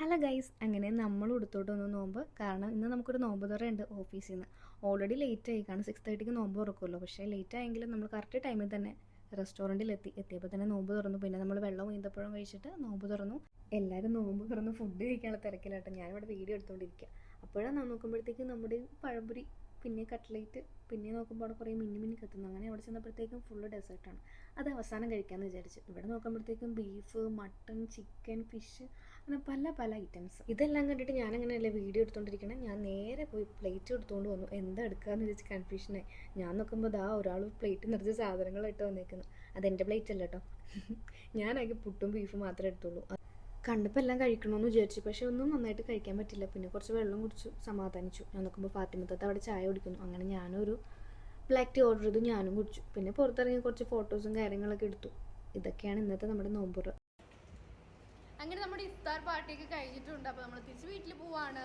Hello guys അങ്ങനെ നമ്മൾ ഉടുത്തോട്ടൊന്ന് നോമ്പ് കാരണം ഇന്ന് നമുക്കൊരു നോമ്പ് തുറ ഉണ്ട് ഓഫീസിൽ നിന്ന് ഓൾറെഡി ലേറ്റ് ആയി കാരണം സിക്സ് തേർട്ടിക്ക് നോമ്പ് തുറക്കുമല്ലോ പക്ഷേ ലേറ്റ് ആയെങ്കിലും നമ്മൾ കറക്റ്റ് ടൈമിൽ തന്നെ റെസ്റ്റോറന്റിൽ എത്തി. എത്തിയപ്പോൾ തന്നെ നോമ്പ് തുറന്നു. പിന്നെ നമ്മൾ വെള്ളം ഈന്തപ്പഴവും കഴിച്ചിട്ട് നോമ്പ് തുറന്നു. എല്ലാവരും നോമ്പ് തുറന്ന് ഫുഡ് കഴിക്കാനുള്ള തിരക്കിലാട്ടോ. ഞാനിവിടെ വീഡിയോ എടുത്തുകൊണ്ടിരിക്കുക അപ്പോഴാണ് നോക്കുമ്പോഴത്തേക്കും നമ്മുടെ പഴംപൊരി പിന്നെ കട്ട്ലേറ്റ് പിന്നെ നോക്കുമ്പോൾ അവിടെ കുറേ മിന്നി മിന്നി കത്തുന്നു. അങ്ങനെ അവിടെ ചെന്നപ്പോഴത്തേക്കും ഫുള്ള് ഡെസേർട്ടാണ് അത് അവസാനം കഴിക്കാമെന്ന് വിചാരിച്ചു. ഇവിടെ നോക്കുമ്പോഴത്തേക്കും ബീഫ് മട്ടൺ ചിക്കൻ ഫിഷ് അങ്ങനെ പല പല ഐറ്റംസ് ഇതെല്ലാം കണ്ടിട്ട് ഞാൻ അങ്ങനെയല്ലേ വീഡിയോ എടുത്തുകൊണ്ടിരിക്കണം ഞാൻ നേരെ പോയി പ്ലേറ്റ് എടുത്തുകൊണ്ട് വന്നു. എന്താ എടുക്കാന്ന് വെച്ച് കൺഫ്യൂഷനായി ഞാൻ നോക്കുമ്പോൾ ദാ ഒരാൾ പ്ലേറ്റ് നിറച്ച് സാധനങ്ങളായിട്ട് വന്നേക്കുന്നു. അതെന്റെ പ്ലേറ്റ് അല്ല കേട്ടോ ഞാനാകെ പുട്ടും ബീഫും മാത്രമേ എടുത്തുള്ളൂ. കണ്ടപ്പോൾ എല്ലാം കഴിക്കണമെന്ന് വിചാരിച്ചു. പക്ഷേ ഒന്നും നന്നായിട്ട് കഴിക്കാൻ പറ്റില്ല. പിന്നെ കുറച്ച് വെള്ളം കുടിച്ചു സമാധാനിച്ചു. ഞാൻ നോക്കുമ്പോൾ ഫാത്തിമത്തത്ത് അവിടെ ചായ കുടിക്കുന്നു. അങ്ങനെ ഞാനൊരു ബ്ലാക്ക് ടീ ഓർഡർ ചെയ്തു ഞാനും കുടിച്ചു. പിന്നെ പുറത്തിറങ്ങി കുറച്ച് ഫോട്ടോസും കാര്യങ്ങളൊക്കെ എടുത്തു. ഇതൊക്കെയാണ് ഇന്നത്തെ നമ്മുടെ നോമ്പുറ. അങ്ങനെ നമ്മുടെ ഇഫ്താർ പാർട്ടിയൊക്കെ കഴിഞ്ഞിട്ടുണ്ട്. അപ്പോൾ നമ്മൾ തിരിച്ച് വീട്ടിൽ പോവാണ്.